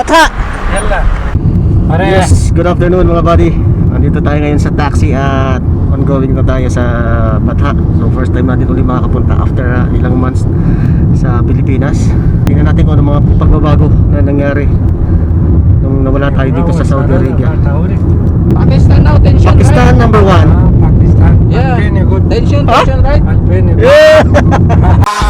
Bata! Pare, Yes, good afternoon mga buddy. Nandito tayo ngayon sa taxi at ongoing na tayo sa Batha. So first time natin ulit makakapunta after uh, ilang months sa Pilipinas. Tingnan natin kung ano mga pagbabago na nangyari nung nawala tayo dito sa Saudi Arabia. Pakistan now, tension, Pakistan number one. Pakistan. Yeah. Right? Tension, Huh? tension, right? Yeah!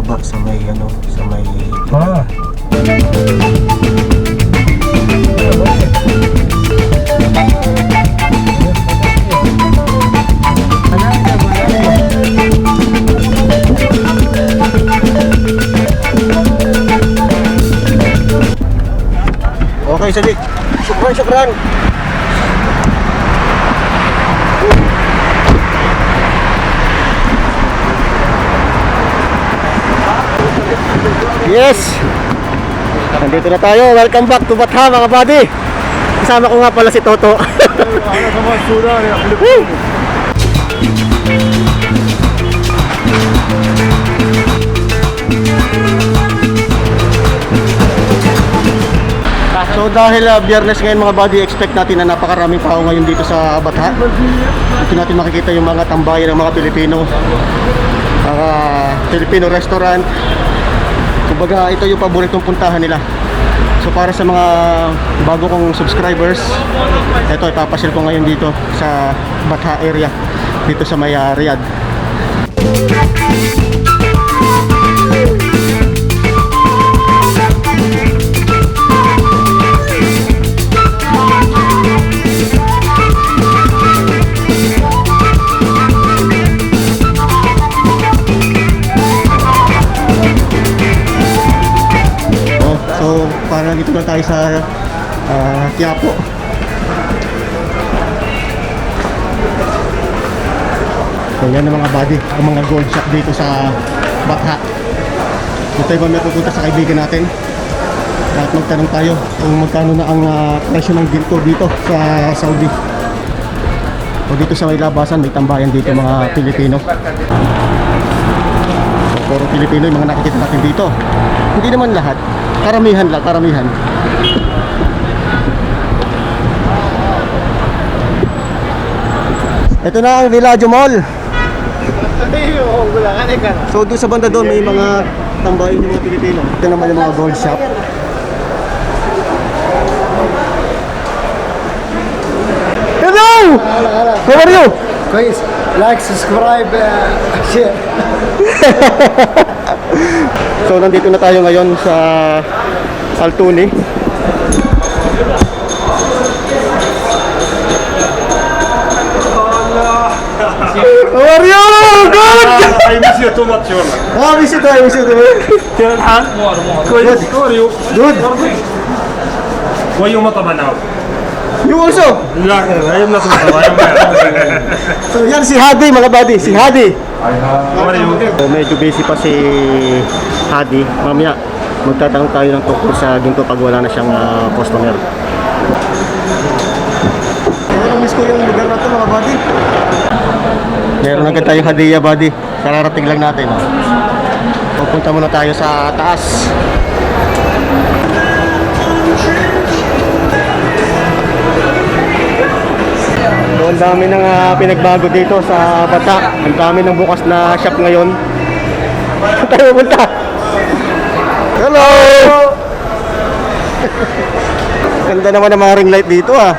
Bababa sa may ano, sa may Ah. Okay, Sadiq. Syukran, syukran. Yes! Nandito na tayo. Welcome back to Batha mga buddy. Kasama ko nga pala si Toto. So dahil uh, biyernes ngayon mga buddy, expect natin na napakaraming tao ngayon dito sa Batha. Dito natin makikita yung mga tambayan ng mga Pilipino. Mga Filipino restaurant. Kumbaga ito yung paboritong puntahan nila. So para sa mga bago kong subscribers, ito ipapasyal ko ngayon dito sa Batha area. Dito sa may Riyadh. Na tayo sa ah, Quiapo. So yan ang mga body, ang mga gold shop dito sa Batha. Dito tayo mamaya pupunta sa kaibigan natin. At magtanong tayo kung magkano na ang ah, presyo ng ginto dito sa Saudi. O dito sa may labasan, may tambayan dito mga Pilipino. Puro Pilipino yung mga nakikita natin dito. Hindi naman lahat. Karamihan lang, karamihan. Ito na ang Villaggio Mall. So doon sa banda doon may mga tambayan yung mga Pilipino. Ito naman yung mga gold shop. Hello! How are you? Guys, like, subscribe, uh, share. So nandito na tayo ngayon sa Altuni. How are you? Good! I miss you too much والله Ah, miss you tayo, miss you tayo. كيف الحال؟ كويس كوريو Good. ويوم طبعا now You Yung uso. Ayaw na sumatawa. So yan si Hadi mga buddy, si Hadi. So, medyo busy pa si Hadi. Mamaya magtatanong tayo ng tungkol sa ginto pag wala na siyang ah, customer. Miss ko yung lugar na to mga buddy. Meron agad tayong Hadiya buddy. Kararating lang natin. Pupunta muna tayo sa taas. Ang dami nang ah, pinagbago dito sa Bata. Ang dami ng bukas na shop ngayon. Tayo pupunta? Hello! Ganda naman ng mga ring light dito ah.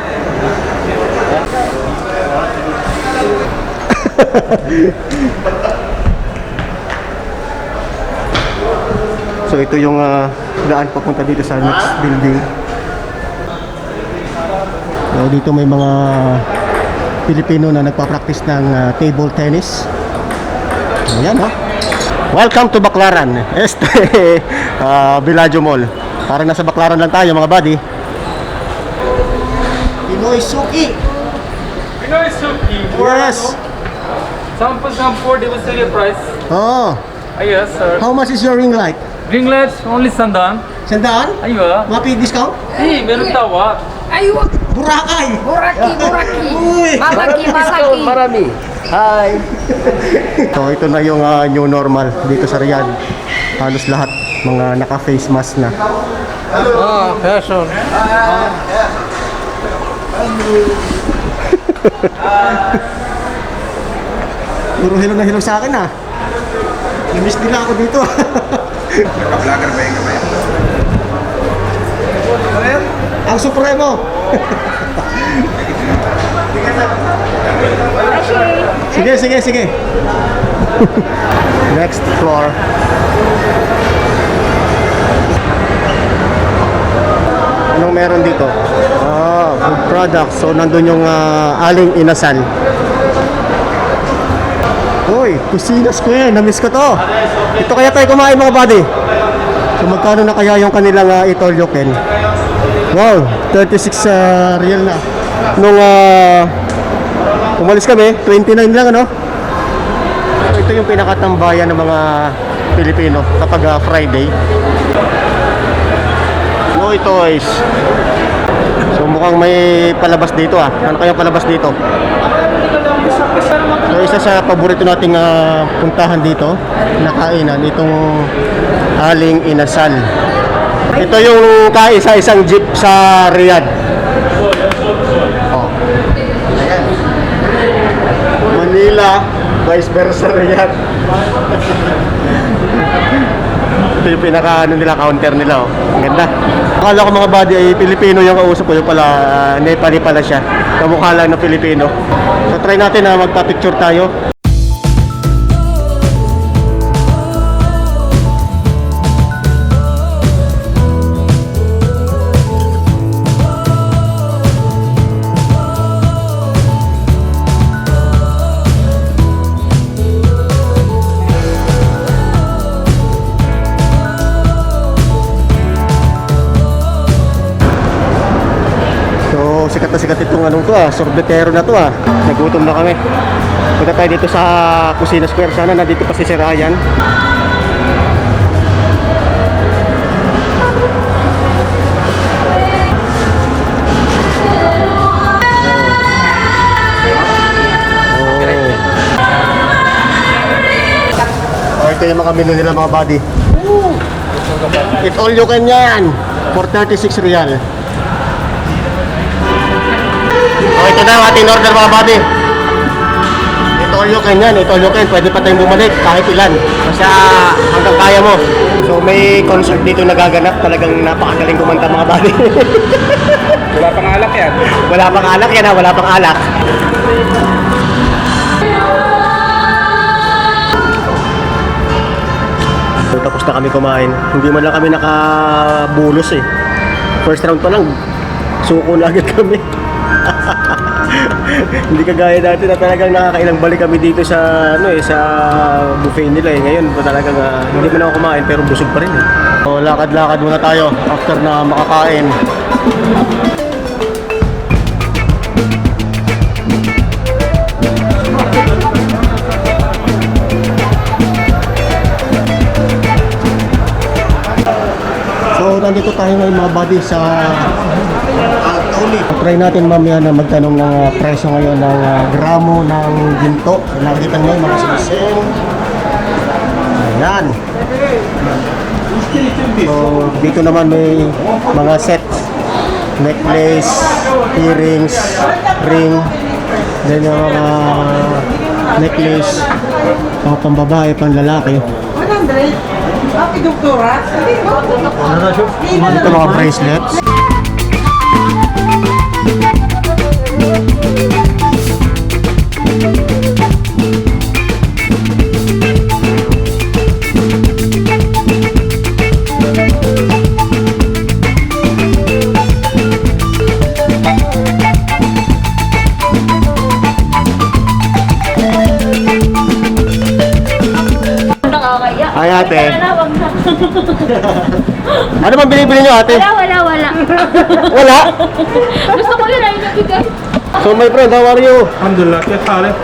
so ito yung ah, daan papunta dito sa next building. So, dito may mga Pilipino na nagpa-practice ng ah, table tennis. Ayan oh. Welcome to Baclaran. Este uh, Villaggio Mall. Parang nasa Baclaran lang tayo mga buddy. Pinoy Suki. Pinoy Suki. Yes. Sample sample demonstrated price. Oh, Ah, yes, sir. how much is your ring light? Ringlets, only sandan. Sandaan? Aywa. Mapi discount? Eh, meron tawa. Ayun, Burakay. Boraki, Boraki. Uy. Malaki, malaki. Marami. Hi. so ito na yung ah, new normal dito sa Riyadh. Halos lahat mga naka-face mask na. Ah, fashion. Puro hilong na hilong sa akin ah. Namiss nila ako dito. Ang supremo. sige, sige, sige. Next floor. Anong meron dito? Ah, food products. So, nandun yung ah, aling inasal. Uy, Kusina Square, na-miss ko to. Ito kaya tayo kumain mga buddy. So magkano na kaya yung kanilang uh, itolyoken? Wow, 36 uh, real na. Nung ah, umalis kami, 29 lang ano? Ito yung pinakatambayan ng mga Pilipino kapag ah, Friday. Noy Toys. So mukhang may palabas dito ah. Ano kayang palabas dito? So isa sa paborito nating ah, puntahan dito, na kainan, itong Aling Inasal. Ito yung kaisa-isang jeep sa Riyadh. Oh. Manila, vice versa Riyadh. Ito yung pinaka ano nila, counter nila. Oh. Ang ganda. Akala ko mga buddy ay Pilipino yung kausap ko. Yung pala, ah, Nepali pala siya. Kamukha lang na Pilipino. So try natin na magpa-picture tayo. To ah, sorbetero na to ah. Nagutom na kami. Punta tayo dito sa Kusina Square. Sana nandito pa si Sir Ryan. Oh, ito yung mga menu nila mga buddy. It's all you can yan. For 36 real. Ito na ang ating order mga buddy. Ito all you can yan, ito all you can. Pwede pa tayong bumalik kahit ilan. Basta hanggang kaya mo. So may concert dito nagaganap. Talagang napakagaling kumanta mga buddy. Wala pang alak yan. wala pang alak yan ha, wala pang alak. So, tapos na kami kumain. Hindi man lang kami nakabulos eh. First round pa lang, suko na agad kami. Hindi kagaya dati na talagang nakakailang balik kami dito sa ano eh sa buffet nila eh. Ngayon talagang ah, hindi man ako kumain pero busog pa rin eh. So, lakad-lakad muna tayo after na makakain. So, nandito tayo ngayon mga buddy sa Al-Tauli. Try natin mamaya na magtanong ng ah, presyo ngayon ng ah, gramo ng ginto. Nakikita nyo mga siniseng. Ayan. So, dito naman may mga set. Necklace, earrings, ring. Then yung mga necklace. Pang pambabae, pang lalaki. Dito mga bracelets. ate? Wala, wala, wala. wala? Gusto ko yun, ayun nabigay. So my friend, how are you? Alhamdulillah, yes, Alec.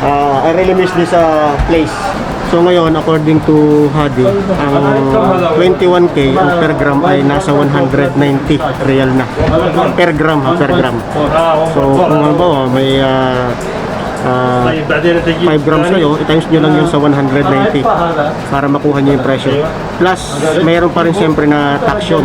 Uh, I really miss this uh, place. So ngayon, according to Hadi, ang 21K ang per gram ay nasa 190 real na. Per gram, per gram. So kung halimbawa may uh, Ah, uh, 5 grams kayo, i-times nyo lang yun sa 190 para makuha nyo yung presyo. Plus, mayroon pa rin siyempre na tax yun.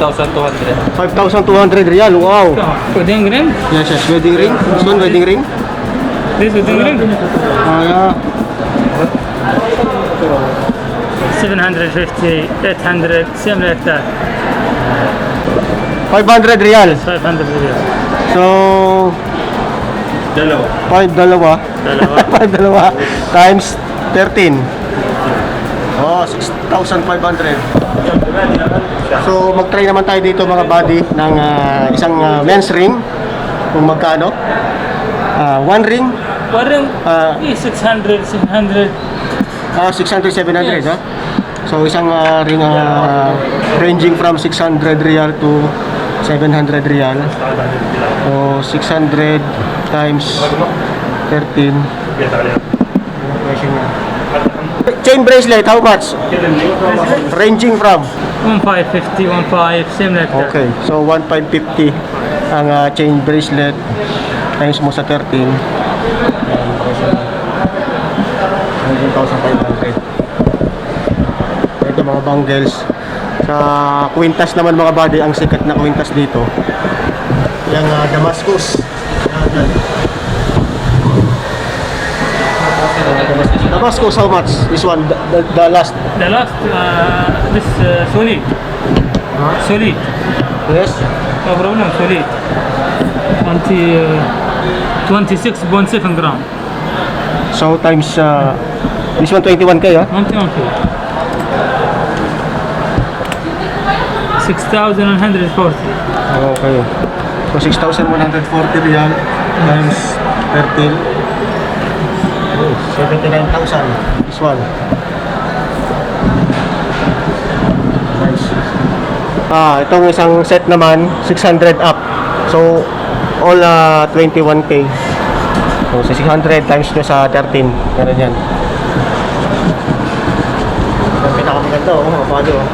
5,200. 5,200 real, wow. Wedding ring? Yes, yes, wedding ring. This one, wedding ring. This wedding ring? Oh, yeah. 750, 800, same like that. 500 real. 500 real. So, Dalawa. Five dalawa. Dalawa. five dalawa. Times 13. Oh, 6,500. So, mag-try naman tayo dito mga buddy ng ah, isang ah, men's ring. Kung magkano. Ah, one ring, One ring, ah, eh, 600, 600, ah, 600, 700, ha? So, isang ah, ring ah, ranging from 600 real to 700 real. So, 600 times 13. Chain bracelet, how much? Ranging from? 1550, 15, same like that. Okay, so 1,550 ang ah, chain bracelet times mo sa 13. Ayan, presyo na. 19,500. Ito mga bangles. Sa Quintas naman mga buddy, ang sikat na Quintas dito. Yung ah, Damascus. Ayan. Damascus, how much? This one, the, the, the last. The last, uh, this uh, solid, solid, Yes? no problem, solid. 20, uh, 26.7 gram, So times, uh, this one 21k, ha? 21 kilo. 6,140. Okay. So 6,140 real times 13. Oh, 79,000. This one. Nice. Ah, itong isang set naman, 600 up. So, all uh, 21k. So, sa 600 times nyo sa 13. Ganun yan. Ang pinakamaganda, oh, oh.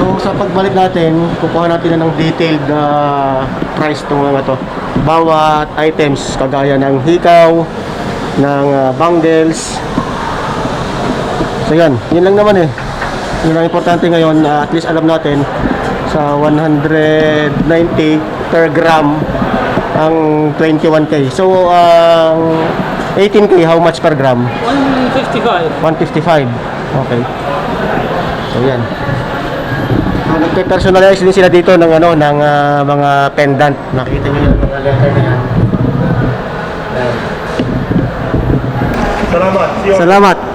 So sa pagbalik natin, kukuha natin na ng detailed uh, price ng mga to. Bawat items, kagaya ng hikaw, ng uh, bangles. So yan, yun lang naman eh. Yun ang importante ngayon, uh, at least alam natin sa 190 per gram ang 21k. So ang 18k, how much per gram? 155. 155. Okay. So yan. So, nagpe-personalize din sila dito ng ano ng ah, mga pendant. Nakita niyo yan. Salamat. See you. Salamat.